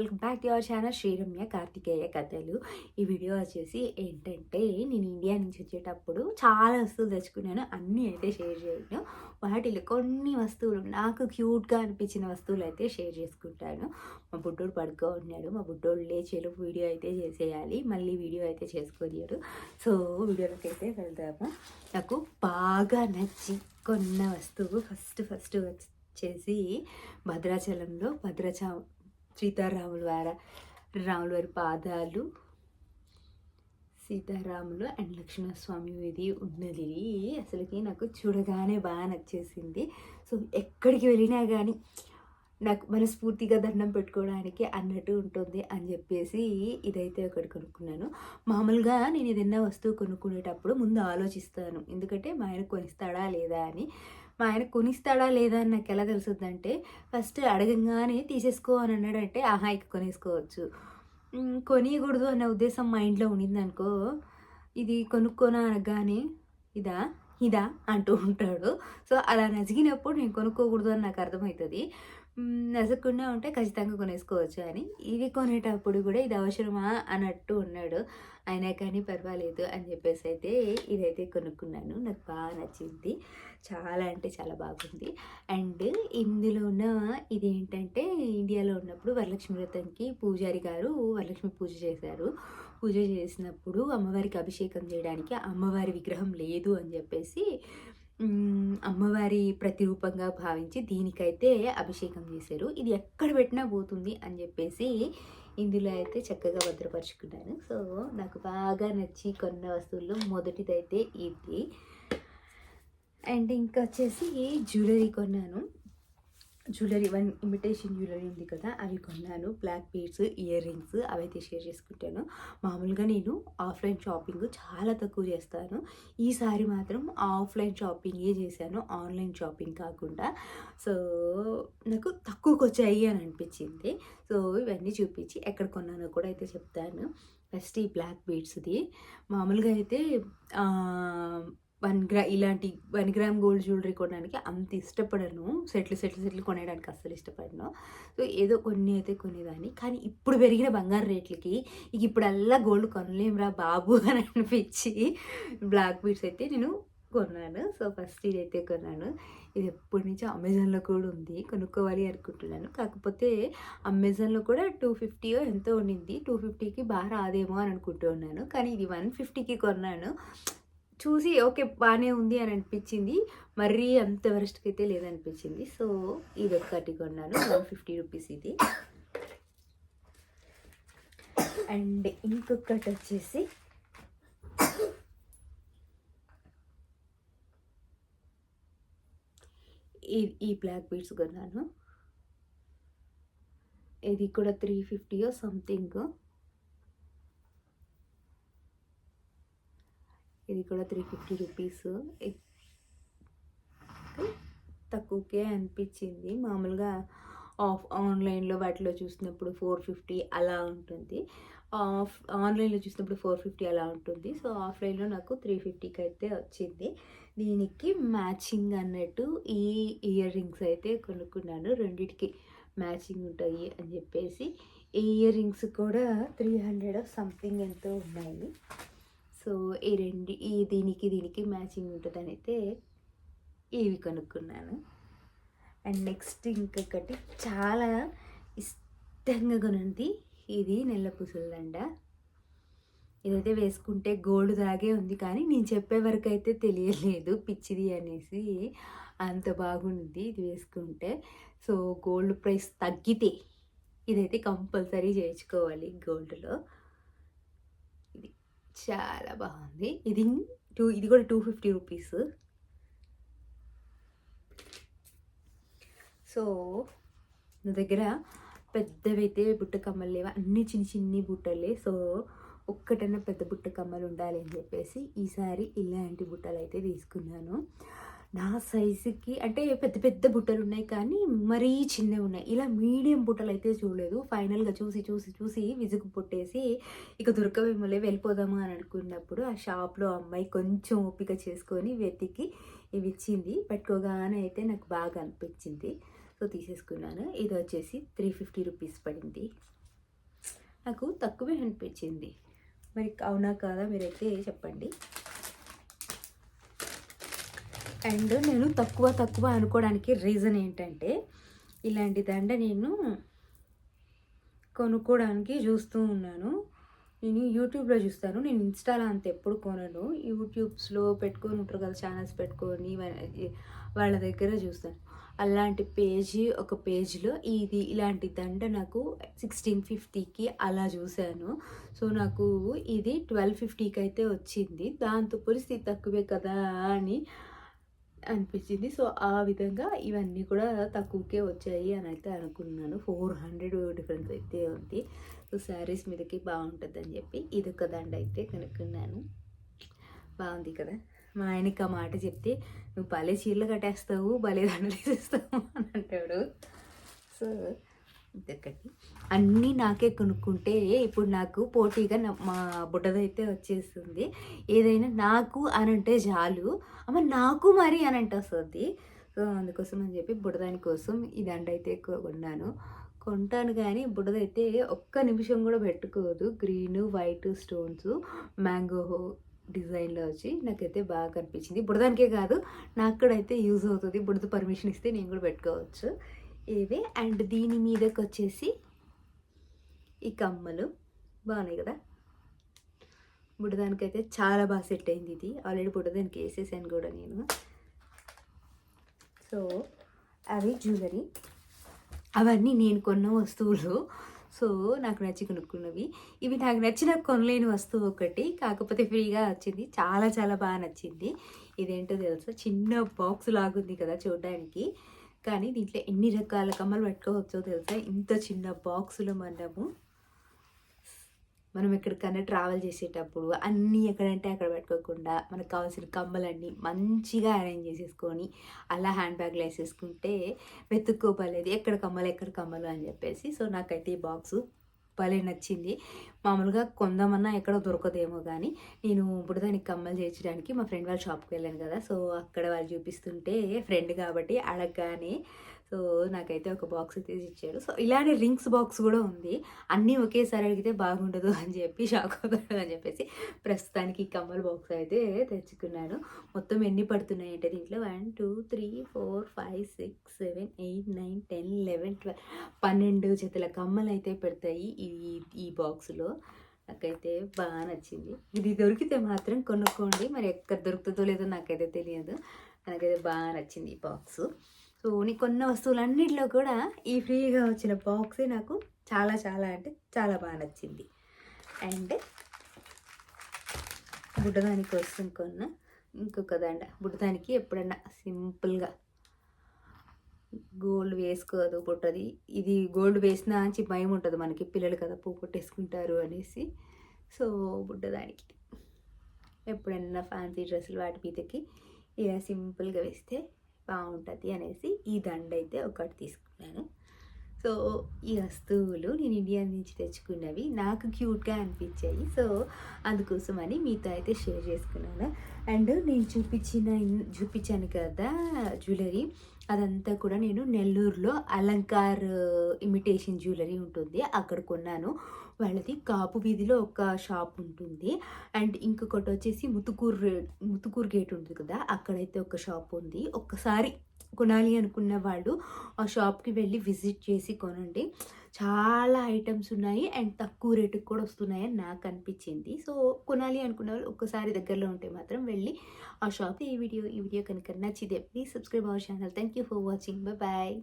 Welcome back to our channel Sriramya Karthikeya కథలు ఈ video వచ్చేసి ఏంటంటే నేను ఇండియా నుంచి వచ్చేటప్పుడు చాలా వస్తువులు తెచ్చుకున్నాను. అన్నీ అయితే షేర్ చేయను. వాటిలో కొన్ని వస్తువులు నాకు క్యూట్గా అనిపించిన వస్తువులు అయితే షేర్ చేసుకుంటాను. మా బుడ్డోడు పడుకో ఉన్నాడు మా బుడ్డోడు లేచేలో వీడియో అయితే చేసేయాలి. మళ్ళీ వీడియో అయితే చేసుకోలేడు సో వీడియోలోకి అయితే వెళ్దాము. నాకు బాగా నచ్చి కొన్న వస్తువు ఫస్ట్ ఫస్ట్ వచ్చేసి భద్రాచలంలో భద్రాచ సీతారాముల వారి రాముల వారి పాదాలు. సీతారాములు అండ్ లక్ష్మణస్వామి ఇది ఉన్నది. అసలుకి నాకు చూడగానే బాగా నచ్చేసింది. సో ఎక్కడికి వెళ్ళినా కానీ నాకు మనస్ఫూర్తిగా దండం పెట్టుకోవడానికి అన్నట్టు ఉంటుంది అని చెప్పేసి ఇదైతే ఒకటి కొనుక్కున్నాను. మామూలుగా నేను ఏదైనా వస్తువు కొనుక్కునేటప్పుడు ముందు ఆలోచిస్తాను. ఎందుకంటే మా ఆయన కొనిస్తాడా లేదా అని. మా ఆయన కొనిస్తాడా లేదా అని నాకు ఎలా తెలుస్తుందంటే ఫస్ట్ అడగంగానే తీసేసుకో అని అన్నాడంటే ఆహా ఇక కొనేసుకోవచ్చు. కొనియకూడదు అన్న ఉద్దేశం ఇంట్లో ఉండిందనుకో ఇది కొనుక్కోనా అనగానే ఇదా ఇదా అంటూ ఉంటాడు. సో అలా నసిగినప్పుడు నేను కొనుక్కోకూడదు అని నాకు అర్థమవుతుంది. నసకుండా ఉంటే ఖచ్చితంగా కొనేసుకోవచ్చు అని. ఇది కొనేటప్పుడు కూడా ఇది అవసరమా అన్నట్టు ఉన్నాడు. అయినా కానీ పర్వాలేదు అని చెప్పేసి అయితే ఇదైతే కొనుక్కున్నాను. నాకు బాగా నచ్చింది. చాలా అంటే చాలా బాగుంది. అండ్ ఇందులో ఉన్న ఇది ఏంటంటే ఇండియాలో ఉన్నప్పుడు వరలక్ష్మి వ్రతంకి పూజారి గారు వరలక్ష్మి పూజ చేశారు. పూజ చేసినప్పుడు అమ్మవారికి అభిషేకం చేయడానికి అమ్మవారి విగ్రహం లేదు అని చెప్పేసి అమ్మవారి ప్రతిరూపంగా భావించి దీనికైతే అభిషేకం చేశారు. ఇది ఎక్కడ పెట్టినా పోతుంది అని చెప్పేసి ఇందులో అయితే చక్కగా భద్రపరుచుకున్నాను సో నాకు బాగా నచ్చి కొన్న వస్తువుల్లో మొదటిదైతే ఇది. అండ్ ఇంకా వచ్చేసి జ్యువెలరీ కొన్నాను. జ్యువెలరీ వన్ ఇమిటేషన్ జ్యువెలరీ ఉంది కదా అవి కొన్నాను. బ్లాక్ బీడ్స్ ఇయర్ రింగ్స్ అవైతే షేర్ చేసుకుంటాను. మామూలుగా నేను ఆఫ్లైన్ షాపింగ్ చాలా తక్కువ చేస్తాను. ఈసారి మాత్రం ఆఫ్లైన్ షాపింగే చేశాను ఆన్లైన్ షాపింగ్ కాకుండా. సో నాకు తక్కువకి వచ్చాయి అని అనిపించింది. సో ఇవన్నీ చూపించి ఎక్కడ కొన్నానో కూడా అయితే చెప్తాను. ఫస్ట్ ఈ బ్లాక్ బీడ్స్ది. మామూలుగా అయితే వన్ గ్రా ఇలాంటి వన్ గ్రామ్ గోల్డ్ జ్యువెలరీ కొనడానికి అంత ఇష్టపడను. సెట్లు సెట్లు సెట్లు కొనేయడానికి అస్సలు ఇష్టపడను. సో ఏదో కొన్ని అయితే కొనేదాన్ని. కానీ ఇప్పుడు పెరిగిన బంగారు రేట్లకి ఇక ఇప్పుడల్లా గోల్డ్ కొనలేమురా బాబు అని అనిపించి బ్లాక్ బీట్స్ అయితే నేను కొన్నాను. సో ఫస్ట్ ఇదైతే కొన్నాను. ఇది ఎప్పటి నుంచి అమెజాన్లో కూడా ఉంది. కొనుక్కోవాలి అనుకుంటున్నాను. కాకపోతే అమెజాన్లో కూడా టూ ఫిఫ్టీయో ఎంతో ఉండింది. టూ ఫిఫ్టీకి బాగా రాదేమో అని అనుకుంటున్నాను కానీ ఇది వన్ ఫిఫ్టీకి కొన్నాను. చూసి ఓకే బాగానే ఉంది అని అనిపించింది. మరీ అంత వరస్ట్కి అయితే లేదనిపించింది. సో ఇది ఒక్కటి కొన్నాను. వన్ ఫిఫ్టీ రూపీస్ ఇది. అండ్ ఇంకొకటి వచ్చేసి ఈ ఈ బ్లాక్ బీడ్స్ కొన్నాను. ఇది కూడా త్రీ ఫిఫ్టీయో సంథింగ్. ఇది కూడా త్రీ ఫిఫ్టీ రూపీస్ తక్కువకే అనిపించింది. మామూలుగా ఆఫ్ ఆన్లైన్లో వాటిలో చూసినప్పుడు ఫోర్ ఫిఫ్టీ అలా ఉంటుంది. ఆఫ్ ఆన్లైన్లో చూసినప్పుడు ఫోర్ ఫిఫ్టీ అలా ఉంటుంది. సో ఆఫ్లైన్లో నాకు త్రీ ఫిఫ్టీకి అయితే వచ్చింది. దీనికి మ్యాచింగ్ అన్నట్టు ఈ ఇయర్ రింగ్స్ అయితే కొనుక్కున్నాను. రెండింటికి మ్యాచింగ్ ఉంటాయి అని చెప్పేసి. ఈ ఇయర్ రింగ్స్ కూడా త్రీ హండ్రెడ్ ఆఫ్ సంథింగ్ ఎంతో ఉన్నాయి. సో ఈ రెండు ఈ దీనికి దీనికి మ్యాచింగ్ ఉంటుందని అయితే ఇవి కొనుక్కున్నాను. అండ్ నెక్స్ట్ ఇంకొకటి చాలా ఇష్టంగా కొనుంది. ఇది నెల్ల పుసలదండ. ఇదైతే వేసుకుంటే గోల్డ్ దాగే ఉంది కానీ నేను చెప్పే వరకు అయితే తెలియలేదు పిచ్చిది అనేసి అంత బాగుంది ఇది వేసుకుంటే. సో గోల్డ్ ప్రైస్ తగ్గితే ఇదైతే కంపల్సరీ చేయించుకోవాలి గోల్డ్లో. చాలా బాగుంది. ఇది టూ ఇది కూడా టూ ఫిఫ్టీ రూపీస్. సో నా దగ్గర పెద్దవైతే బుట్ట కమ్మలు లేవు? అన్ని చిన్న చిన్ని బుట్టలే. సో ఒక్కటన్నా పెద్ద బుట్ట కమ్మలు ఉండాలి అని చెప్పేసి ఈసారి ఇలాంటి బుట్టలు అయితే తీసుకున్నాను. నా సైజుకి అంటే పెద్ద పెద్ద బుట్టలు ఉన్నాయి కానీ మరీ చిన్నవి ఉన్నాయి. ఇలా మీడియం బుట్టలు అయితే చూడలేదు. ఫైనల్గా చూసి చూసి చూసి విసుగు పుట్టేసి ఇక దొరకవేమోలే వెళ్ళిపోదామా అని అనుకున్నప్పుడు ఆ షాప్లో అమ్మాయి కొంచెం ఓపిక చేసుకొని వెతికి ఇవి ఇచ్చింది పెట్టుకోగానే అయితే నాకు బాగా అనిపించింది. సో తీసేసుకున్నాను. ఇది వచ్చేసి త్రీ ఫిఫ్టీ రూపీస్ పడింది. నాకు తక్కువే అనిపించింది. మరి అవునా కాదా మీరైతే చెప్పండి. అండ్ నేను తక్కువ తక్కువ అనుకోవడానికి రీజన్ ఏంటంటే ఇలాంటి దండ నేను కొనుక్కోవడానికి చూస్తూ ఉన్నాను. నేను యూట్యూబ్లో చూస్తాను. నేను ఇన్స్టాలో అంత ఎప్పుడు కొనను. యూట్యూబ్స్లో పెట్టుకొని ఉంటారు కదా ఛానల్స్ పెట్టుకొని వాళ్ళ దగ్గర చూస్తాను. అలాంటి పేజీ ఒక పేజ్లో ఇది ఇలాంటి దండ నాకు సిక్స్టీన్ ఫిఫ్టీకి అలా చూశాను. సో నాకు ఇది ట్వెల్వ్ ఫిఫ్టీకి అయితే వచ్చింది. దాంతో పరిస్థితి తక్కువే కదా అని అనిపించింది. సో ఆ విధంగా ఇవన్నీ కూడా తక్కువకే వచ్చాయి అని అయితే అనుకున్నాను. ఫోర్ హండ్రెడ్ డిఫరెన్స్ అయితే ఉంది. సో శారీస్ మీదకి బాగుంటుందని చెప్పి ఇది ఒక దండ అయితే కనుక్కున్నాను. బాగుంది కదా? మా ఆయనకి ఆ మాట చెప్తే నువ్వు భలే చీరలు కట్టేస్తావు భలే దండలు వేసేస్తావు అని అంటాడు. సో ఇంతకటి అన్నీ నాకే కొనుక్కుంటే ఇప్పుడు నాకు పోటీగా మా బుడ్డదైతే వచ్చేస్తుంది. ఏదైనా నాకు అని అంటే చాలు. అమ్మ నాకు మరి అని అంటే వస్తుంది. సో అందుకోసం అని చెప్పి బుడదాని కోసం ఈ దండ అయితే కొన్నాను. కొంటాను కానీ బుడదైతే ఒక్క నిమిషం కూడా పెట్టుకోదు. గ్రీన్ వైట్ స్టోన్స్ మ్యాంగో డిజైన్లో వచ్చి నాకైతే బాగా కనిపించింది. బుడదానికే కాదు నాకు కూడా అయితే యూజ్ అవుతుంది. బుడద పర్మిషన్ ఇస్తే నేను కూడా పెట్టుకోవచ్చు. ఇవే. అండ్ దీని మీదకి వచ్చేసి ఈ కమ్మలు. బాగున్నాయి కదా? బుడదానికైతే చాలా బాగా సెట్ అయింది ఇది. ఆల్రెడీ బుడదానికి వేసేసాను కూడా నేను. సో అవి జ్యువెలరీ అవన్నీ నేను కొన్న వస్తువులు. సో నాకు నచ్చి కొనుక్కున్నవి. ఇవి నాకు నచ్చిన కొనలేని వస్తువు ఒకటి. కాకపోతే ఫ్రీగా వచ్చింది. చాలా చాలా బాగా నచ్చింది. ఇదేంటో తెలుసా? చిన్న బాక్స్ లాగుంది కదా చూడడానికి. కానీ దీంట్లో ఎన్ని రకాల కమ్మలు పెట్టుకోవచ్చో తెలుసా? ఇంత చిన్న బాక్సులో మనము మనం ఎక్కడికైనా ట్రావెల్ చేసేటప్పుడు అన్నీ ఎక్కడంటే అక్కడ పెట్టుకోకుండా మనకు కావాల్సిన కమ్మలన్నీ మంచిగా అరేంజ్ చేసేసుకొని అలా హ్యాండ్ బ్యాగ్లో వేసేసుకుంటే వెతుక్కోపలేదు ఎక్కడ కమ్మలు ఎక్కడ కమ్మలు అని చెప్పేసి. సో నాకైతే ఈ బాక్సు భలే నచ్చింది. మామూలుగా కొందామన్నా ఎక్కడ దొరకదేమో కానీ నేను ఇప్పుడు దానికి కమ్మలు చేర్చడానికి మా ఫ్రెండ్ వాళ్ళ షాప్కి వెళ్ళాను కదా సో అక్కడ వాళ్ళు చూపిస్తుంటే ఫ్రెండ్ కాబట్టి అడగగానే సో నాకైతే ఒక బాక్స్ తీసి ఇచ్చాడు. సో ఇలానే రింగ్స్ బాక్స్ కూడా ఉంది. అన్నీ ఒకేసారి అడిగితే బాగుండదు అని చెప్పి షాక్ అవుతాడు అని చెప్పేసి ప్రస్తుతానికి ఈ కమ్మల బాక్స్ అయితే తెచ్చుకున్నాను. మొత్తం ఎన్ని పడుతున్నాయి అంటే దీంట్లో one two three four five six seven eight nine ten eleven twelve పన్నెండు చేతుల కమ్మలు అయితే పెడతాయి ఈ ఈ బాక్స్లో. నాకైతే బాగా నచ్చింది. ఇది దొరికితే మాత్రం కొనుక్కోండి. మరి ఎక్కడ దొరుకుతుందో లేదో నాకైతే తెలియదు. నాకైతే బాగా నచ్చింది ఈ బాక్స్. సో నీకు కొన్న వస్తువులన్నింటిలో కూడా ఈ ఫ్రీగా వచ్చిన బాక్సే నాకు చాలా చాలా అంటే చాలా బాగా నచ్చింది. అండ్ బుడ్డదాని కోసం కొన్న ఇంకొక దండ బుడ్డదానికి ఎప్పుడన్నా సింపుల్గా గోల్డ్ వేసుకోదు పుట్టది ఇది గోల్డ్ వేసినా అని భయం ఉంటుంది మనకి పిల్లలు కదా పూ కొట్టేసుకుంటారు అనేసి. సో బుడ్డదానికి ఎప్పుడన్నా ఫ్యాన్సీ డ్రెస్సులు వాటి మీదకి ఇలా సింపుల్గా వేస్తే బాగుంటుంది అనేసి ఈ దండ అయితే ఒకటి తీసుకున్నాను. సో ఈ వస్తువులు నేను ఇండియా నుంచి తెచ్చుకున్నవి నాకు క్యూట్గా అనిపించాయి. సో అందుకోసమని మీతో అయితే షేర్ చేసుకున్నాను. అండ్ నేను చూపించిన చూపించాను కదా జ్యువెలరీ అదంతా కూడా నేను నెల్లూరులో అలంకార్ ఇమిటేషన్ జ్యువెలరీ ఉంటుంది. అక్కడ కొన్నాను. వాళ్ళది కాపు వీధిలో ఒక షాప్ ఉంటుంది. అండ్ ఇంకొకటి వచ్చేసి ముతుకూరు ముతుకూరు గేట్ ఉంటుంది కదా అక్కడైతే ఒక షాప్ ఉంది. ఒక్కసారి కొనాలి అనుకున్న వాళ్ళు ఆ షాప్కి వెళ్ళి విజిట్ చేసి కొనండి. చాలా ఐటమ్స్ ఉన్నాయి అండ్ తక్కువ రేటుకి కూడా వస్తున్నాయని నాకు అనిపించింది. సో కొనాలి అనుకున్న వాళ్ళు ఒక్కసారి దగ్గరలో ఉంటే మాత్రం వెళ్ళి ఆ షాప్ ఈ వీడియో ఈ వీడియో కనుక నచ్చితే please subscribe our channel thank you for watching bye